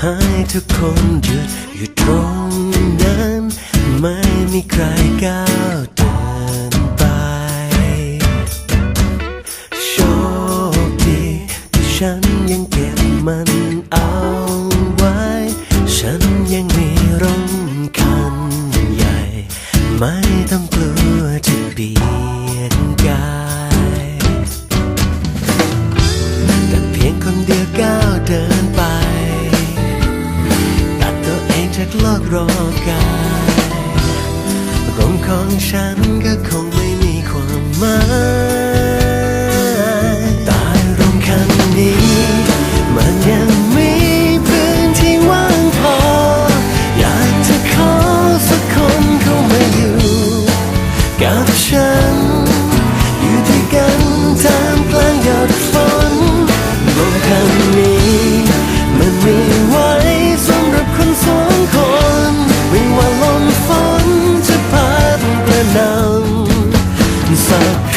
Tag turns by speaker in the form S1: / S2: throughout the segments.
S1: ให้ทุกคนหยุดอยู่ตรงนั้น ไม่มีใครก้าวเดินไป โชคดีที่ฉันยังเก็บมันเอาไว้ ฉันยังมีร่มคันใหญ่ ไม่ต้องกลัวจะบี จากโลกรอกายลมของฉันก็คงไม่มีความหมายตายลมคันนี้ มันยังมีพื้นที่ว่างพอ อยากจะขอสักคนเขามาอยู่กับฉัน อยู่ด้วยกันตามปลางยอด love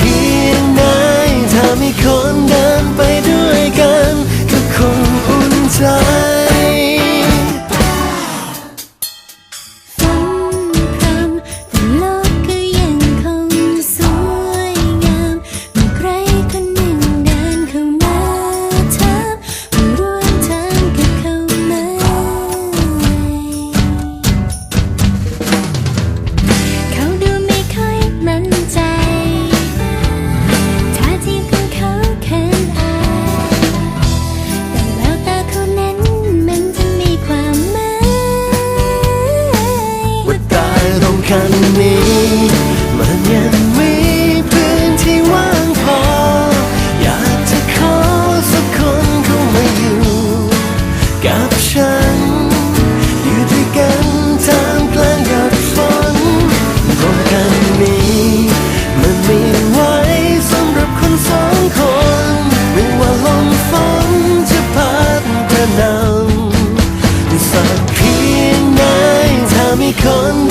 S1: Come.